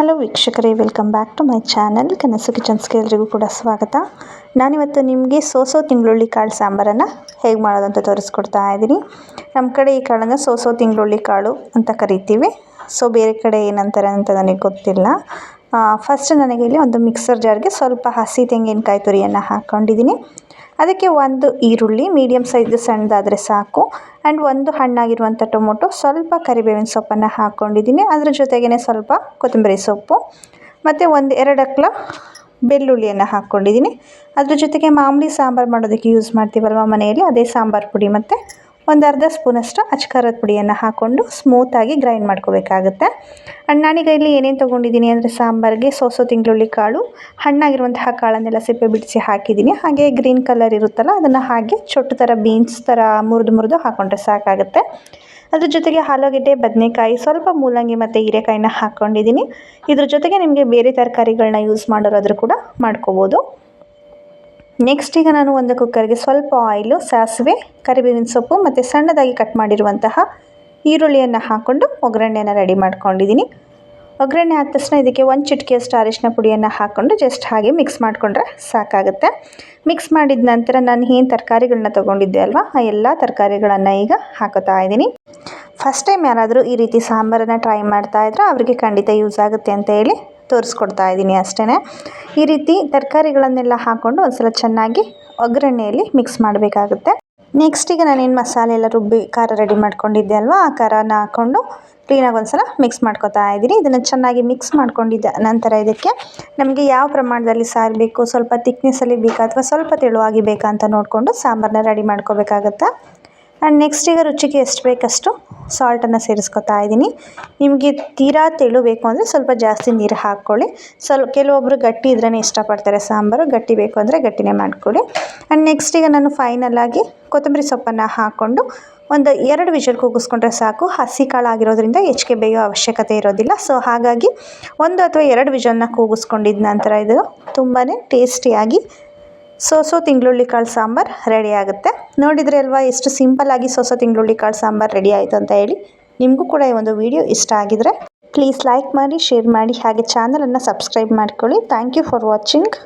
Hello ವೀಕ್ಷಕರೇ welcome back to my channel ಕನಸು ಕಿಚನ್ಸ್ಗೆ ಎಲ್ರಿಗೂ ಕೂಡ ಸ್ವಾಗತ. ನಾನಿವತ್ತು ನಿಮಗೆ ಸೋಸೋ ತಿಂಗಳುಳ್ಳಿ ಕಾಳು ಸಾಂಬಾರನ್ನು ಹೇಗೆ ಮಾಡೋದು ಅಂತ ತೋರಿಸ್ಕೊಡ್ತಾ ಇದ್ದೀನಿ. ನಮ್ಮ ಕಡೆ ಈ ಕಾಳನ್ನು ಸೋಸೋ ತಿಂಗಳುಳ್ಳಿ ಕಾಳು ಅಂತ ಕರಿತೀವಿ. ಸೊ ಬೇರೆ ಕಡೆ ಏನಂತಾರೆ ಅಂತ ನನಗೆ ಗೊತ್ತಿಲ್ಲ. ಫಸ್ಟ್ ನನಗೆ ಇಲ್ಲಿ ಒಂದು ಮಿಕ್ಸರ್ ಜಾರ್ಗೆ ಸ್ವಲ್ಪ ಹಸಿ ತೆಂಗಿನಕಾಯಿ ತುರಿಯನ್ನು ಹಾಕ್ಕೊಂಡಿದ್ದೀನಿ ಅದಕ್ಕೆ ಒಂದು ಈರುಳ್ಳಿ ಮೀಡಿಯಮ್ ಸೈಜ್ ಸಣ್ಣದಾದರೆ ಸಾಕು. ಆ್ಯಂಡ್ ಒಂದು ಹಣ್ಣಾಗಿರುವಂಥ ಟೊಮೊಟೊ, ಸ್ವಲ್ಪ ಕರಿಬೇವಿನ ಸೊಪ್ಪನ್ನು ಹಾಕ್ಕೊಂಡಿದ್ದೀನಿ ಅದ್ರ ಜೊತೆಗೇ ಸ್ವಲ್ಪ ಕೊತ್ತಂಬರಿ ಸೊಪ್ಪು. ಮತ್ತು ಒಂದು ಎರಡು ಅಕ್ಲ ಬೆಳ್ಳುಳ್ಳಿಯನ್ನು ಹಾಕ್ಕೊಂಡಿದ್ದೀನಿ ಅದ್ರ ಜೊತೆಗೆ ಮಾಮೂಲಿ ಸಾಂಬಾರು ಮಾಡೋದಕ್ಕೆ ಯೂಸ್ ಮಾಡ್ತೀವಲ್ವ ಮನೆಯಲ್ಲಿ, ಅದೇ ಸಾಂಬಾರು ಪುಡಿ ಮತ್ತು ಒಂದು ಅರ್ಧ ಸ್ಪೂನಷ್ಟು ಅಚ್ಕಾರದ ಪುಡಿಯನ್ನು ಹಾಕ್ಕೊಂಡು ಸ್ಮೂತಾಗಿ ಗ್ರೈಂಡ್ ಮಾಡ್ಕೋಬೇಕಾಗುತ್ತೆ. ಆ್ಯಂಡ್ ನಾನೀಗ ಇಲ್ಲಿ ಏನೇನು ತೊಗೊಂಡಿದ್ದೀನಿ ಅಂದರೆ ಸಾಂಬಾರಿಗೆ ಸೋಸೋ ತಿಂಗಳುಳ್ಳಿ ಕಾಳು, ಹಣ್ಣಾಗಿರುವಂತಹ ಕಾಳನ್ನೆಲ್ಲ ಸಿಪ್ಪೆ ಬಿಡಿಸಿ ಹಾಕಿದ್ದೀನಿ. ಹಾಗೆ ಗ್ರೀನ್ ಕಲರ್ ಇರುತ್ತಲ್ಲ, ಅದನ್ನು ಹಾಗೆ ಚೊಟ್ಟು ಥರ ಬೀನ್ಸ್ ಥರ ಮುರಿದು ಮುರಿದು ಹಾಕ್ಕೊಂಡ್ರೆ ಸಾಕಾಗುತ್ತೆ. ಅದ್ರ ಜೊತೆಗೆ ಆಲೂಗೆಡ್ಡೆ, ಬದನೆಕಾಯಿ, ಸ್ವಲ್ಪ ಮೂಲಂಗಿ ಮತ್ತು ಹೀರೆಕಾಯಿನ ಹಾಕ್ಕೊಂಡಿದ್ದೀನಿ ಇದ್ರ ಜೊತೆಗೆ ನಿಮಗೆ ಬೇರೆ ತರಕಾರಿಗಳನ್ನ ಯೂಸ್ ಮಾಡೋರಾದರೂ ಕೂಡ ಮಾಡ್ಕೋಬೋದು. ನೆಕ್ಸ್ಟ್ ಈಗ ನಾನು ಒಂದು ಕುಕ್ಕರ್ಗೆ ಸ್ವಲ್ಪ ಆಯಿಲು ಸಾಸಿವೆ, ಕರಿಬೇವಿನ ಸೊಪ್ಪು ಮತ್ತು ಸಣ್ಣದಾಗಿ ಕಟ್ ಮಾಡಿರುವಂತಹ ಈರುಳ್ಳಿಯನ್ನು ಹಾಕ್ಕೊಂಡು ಒಗ್ಗರಣೆಯನ್ನು ರೆಡಿ ಮಾಡ್ಕೊಂಡಿದ್ದೀನಿ. ಒಗ್ಗರಣೆ ಆದ ತಕ್ಷಣ ಇದಕ್ಕೆ ಒಂದು ಚಿಟಿಕೆಯಷ್ಟು ಅರಿಶಿನ ಪುಡಿಯನ್ನು ಹಾಕ್ಕೊಂಡು ಜಸ್ಟ್ ಹಾಗೆ ಮಿಕ್ಸ್ ಮಾಡಿಕೊಂಡ್ರೆ ಸಾಕಾಗುತ್ತೆ. ಮಿಕ್ಸ್ ಮಾಡಿದ ನಂತರ ನಾನು ಏನು ತರಕಾರಿಗಳನ್ನ ತೊಗೊಂಡಿದ್ದೆ ಅಲ್ವಾ? ಆ ಎಲ್ಲ ತರಕಾರಿಗಳನ್ನು ಈಗ ಹಾಕೋತಾ ಇದ್ದೀನಿ. ಫಸ್ಟ್ ಟೈಮ್ ಯಾರಾದರೂ ಈ ರೀತಿ ಸಾಂಬಾರನ್ನು ಟ್ರೈ ಮಾಡ್ತಾ ಇದ್ರೆ ಅವರಿಗೆ ಖಂಡಿತ ಯೂಸ್ ಆಗುತ್ತೆ ಅಂತ ಹೇಳಿ ತೋರಿಸ್ಕೊಡ್ತಾ ಇದ್ದೀನಿ ಅಷ್ಟೇ ಈ ರೀತಿ ತರಕಾರಿಗಳನ್ನೆಲ್ಲ ಹಾಕ್ಕೊಂಡು ಒಂದ್ಸಲ ಚೆನ್ನಾಗಿ ಒಗ್ಗರಣೆಯಲ್ಲಿ ಮಿಕ್ಸ್ ಮಾಡಬೇಕಾಗುತ್ತೆ. ನೆಕ್ಸ್ಟ್ ಈಗ ನಾನೇನು ಮಸಾಲೆ ಎಲ್ಲ ರುಬ್ಬಿ, ಖಾರ ರೆಡಿ ಮಾಡ್ಕೊಂಡಿದ್ದೆ ಅಲ್ವಾ? ಆ ಖಾರನ ಹಾಕ್ಕೊಂಡು ಕ್ಲೀನಾಗಿ ಒಂದ್ಸಲ ಮಿಕ್ಸ್ ಮಾಡ್ಕೊತಾ ಇದ್ದೀನಿ. ಇದನ್ನು ಚೆನ್ನಾಗಿ ಮಿಕ್ಸ್ ಮಾಡ್ಕೊಂಡಿದ್ದ ನಂತರ ಇದಕ್ಕೆ ನಮಗೆ ಯಾವ ಪ್ರಮಾಣದಲ್ಲಿ ಸಾರು ಬೇಕು, ಸ್ವಲ್ಪ ತಿಕ್ನೆಸ್ಸಲ್ಲಿ ಬೇಕಾ, ಅಥವಾ ಸ್ವಲ್ಪ ತೆಳುವಾಗಿ ಬೇಕಾ ಅಂತ ನೋಡಿಕೊಂಡು ಸಾಂಬಾರನ್ನ ರೆಡಿ ಮಾಡ್ಕೋಬೇಕಾಗತ್ತೆ? ಆ್ಯಂಡ್ ನೆಕ್ಸ್ಟ್ ಈಗ ರುಚಿಗೆ ಎಷ್ಟು ಬೇಕಷ್ಟು ಸಾಲ್ಟನ್ನು ಸೇರಿಸ್ಕೊತಾ ಇದ್ದೀನಿ. ನಿಮಗೆ ತೀರಾ ತೆಳು ಬೇಕು ಅಂದರೆ ಸ್ವಲ್ಪ ಜಾಸ್ತಿ ನೀರು ಹಾಕ್ಕೊಳ್ಳಿ. ಸ್ವಲ್ಪ ಕೆಲವೊಬ್ಬರು ಗಟ್ಟಿ ಇದ್ರೇ ಇಷ್ಟಪಡ್ತಾರೆ ಸಾಂಬಾರು, ಗಟ್ಟಿ ಬೇಕು ಅಂದರೆ ಗಟ್ಟಿನೇ ಮಾಡ್ಕೊಳ್ಳಿ. ಆ್ಯಂಡ್ ನೆಕ್ಸ್ಟ್ ಈಗ ನಾನು ಫೈನಲಾಗಿ ಕೊತ್ತಂಬರಿ ಸೊಪ್ಪನ್ನು ಹಾಕ್ಕೊಂಡು ಒಂದು ಎರಡು ವಿಷಲ್ ಕೂಗಿಸ್ಕೊಂಡ್ರೆ ಸಾಕು. ಹಸಿ ಕಾಳಾಗಿರೋದ್ರಿಂದ ಹೆಚ್ಚಿಗೆ ಬೇಯೋ ಅವಶ್ಯಕತೆ ಇರೋದಿಲ್ಲ. ಸೊ ಹಾಗಾಗಿ ಒಂದು ಅಥವಾ ಎರಡು ವಿಷಲ್ನ ಕೂಗಿಸ್ಕೊಂಡಿದ್ದ ನಂತರ ಇದು ತುಂಬಾ ಟೇಸ್ಟಿಯಾಗಿ ಸೋಸೋ ತಿಂಗಳುಳ್ಳಿ ಕಾಳು ಸಾಂಬಾರು ರೆಡಿ ಆಗುತ್ತೆ. ನೋಡಿದ್ರೆ ಅಲ್ವಾ ಎಷ್ಟು ಸಿಂಪಲ್ಲಾಗಿ ಸೋಸೋ ತಿಂಗ್ಳುಳ್ಳಿ ಕಾಳು ಸಾಂಬಾರು ರೆಡಿ ಆಯಿತು ಅಂತ ಹೇಳಿ. ನಿಮಗೂ ಕೂಡ ಈ ಒಂದು ವಿಡಿಯೋ ಇಷ್ಟ ಆಗಿದರೆ, ಪ್ಲೀಸ್ ಲೈಕ್ ಮಾಡಿ, ಶೇರ್ ಮಾಡಿ, ಹಾಗೆ ಚಾನಲನ್ನು ಸಬ್ಸ್ಕ್ರೈಬ್ ಮಾಡ್ಕೊಳ್ಳಿ. Thank you for watching.